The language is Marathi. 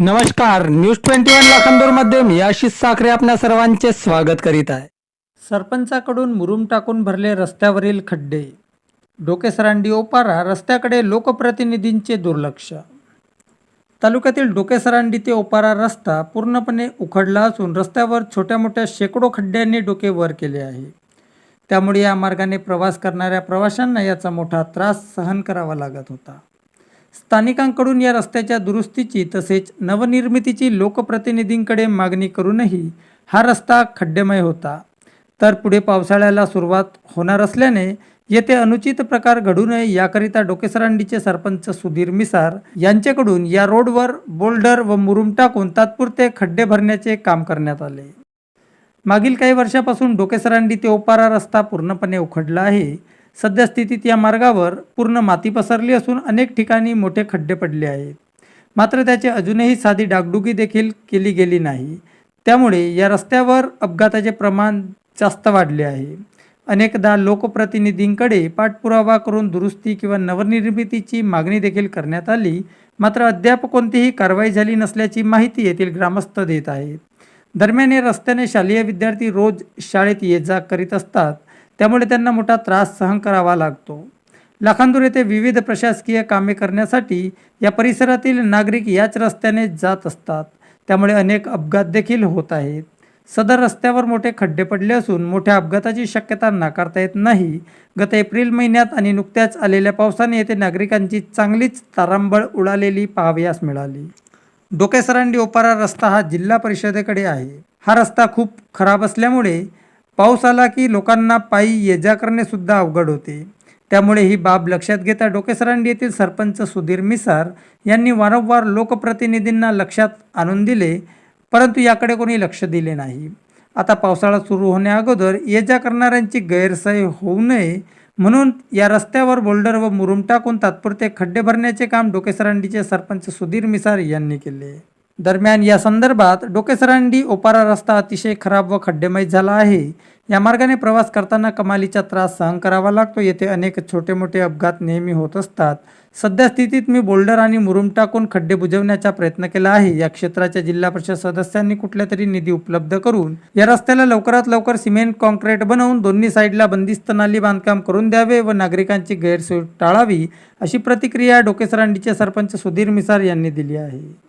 नमस्कार न्यूज ट्वेंटी वन लाखांदूरमध्ये मी आशिष साखरे आपल्या सर्वांचे स्वागत करीत आहे. सरपंचाकडून मुरुम टाकून भरले रस्त्यावरील खड्डे. डोकेसरांडी ओपारा रस्त्याकडे लोकप्रतिनिधींचे दुर्लक्ष. तालुक्यातील डोकेसरांडी ते ओपारा रस्ता पूर्णपणे उखडला असून रस्त्यावर छोट्या मोठ्या शेकडो खड्ड्यांनी डोके वर केले आहे. त्यामुळे या मार्गाने प्रवास करणाऱ्या प्रवाशांना याचा मोठा त्रास सहन करावा लागत होता. स्थानिकांकडून या रस्त्याच्या दुरुस्तीची तसेच नवनिर्मितीची लोकप्रतिनिधींकडे मागणी करूनही हा रस्ता खड्डेमय होता. तर पुढे पावसाळ्याला सुरुवात होणार असल्याने येथे अनुचित प्रकार घडू नये याकरिता डोकेसरांडीचे सरपंच सुधीर मिसार यांच्याकडून या रोडवर बोल्डर व मुरुम टाकून तात्पुरते खड्डे भरण्याचे काम करण्यात आले. मागील काही वर्षापासून डोकेसरांडी ते ओपारा रस्ता पूर्णपणे उखडला आहे. सध्या स्थितीत या मार्गावर पूर्ण माती पसरली असून अनेक ठिकाणी मोठे खड्डे पडले आहेत. मात्र त्याची अजूनही साधी डागडुगी देखील केली गेली नाही. त्यामुळे या रस्त्यावर अपघाताचे प्रमाण जास्त वाढले आहे. अनेकदा लोकप्रतिनिधींकडे पाठपुरावा करून दुरुस्ती किंवा नवनिर्मितीची मागणी देखील करण्यात आली. मात्र अद्याप कोणतीही कारवाई झाली नसल्याची माहिती येथील ग्रामस्थ देत आहेत. दरम्यान या रस्त्याने शालेय विद्यार्थी रोज शाळेत ये जा करीत असतात. त्यामुळे त्यांना मोठा त्रास सहन करावा लागतो. लाखांदूर येथे विविध प्रशासकीय कामे करण्यासाठी या परिसरातील नागरिक याच रस्त्याने जात असतात. त्यामुळे अनेक अपघात देखील होत आहेत. सदर रस्त्यावर मोठे खड्डे पडले असून मोठ्या अपघाताची शक्यता नाकारता येत नाही. गत एप्रिल महिन्यात आणि नुकत्याच आलेल्या पावसाने येथे नागरिकांची चांगलीच तारांबळ उडालेली पाहावयास मिळाली. डोकेसरांडी ओपारा रस्ता हा जिल्हा परिषदेकडे आहे. हा रस्ता खूप खराब असल्यामुळे पाऊस आला की लोकांना पायी ये जा करणेसुद्धा अवघड होते. त्यामुळे ही बाब लक्षात घेता डोकेसरांडी येथील सरपंच सुधीर मिसार यांनी वारंवार लोकप्रतिनिधींना लक्षात आणून दिले परंतु याकडे कोणी लक्ष दिले नाही. आता पावसाळा सुरू होण्याअगोदर ये जा करणाऱ्यांची गैरसोय होऊ नये म्हणून या रस्त्यावर बोल्डर व मुरुम टाकून तात्पुरते खड्डे भरण्याचे काम डोकेसरांडीचे सरपंच सुधीर मिसार यांनी केले. दरम्यान या संदर्भात डोकेसरांडी ओपारा रस्ता अतिशय खराब व खड्डेमय झाला आहे. या मार्गाने प्रवास करताना कमालीचा त्रास सहन करावा लागतो. येथे अनेक छोटे मोठे अपघात नेहमी होत असतात. सध्या स्थितीत मी बोल्डर आणि मुरुम टाकून खड्डे बुजवण्याचा प्रयत्न केला आहे. या क्षेत्राच्या जिल्हा परिषद सदस्यांनी कुठल्या तरी निधी उपलब्ध करून या रस्त्याला लवकरात लवकर सिमेंट कॉन्क्रीट बनवून दोन्ही साईडला बंदिस्त नाली बांधकाम करून द्यावे व नागरिकांची गैरसोय टाळावी अशी प्रतिक्रिया डोकेसरांडीचे सरपंच सुधीर मिसार यांनी दिली आहे.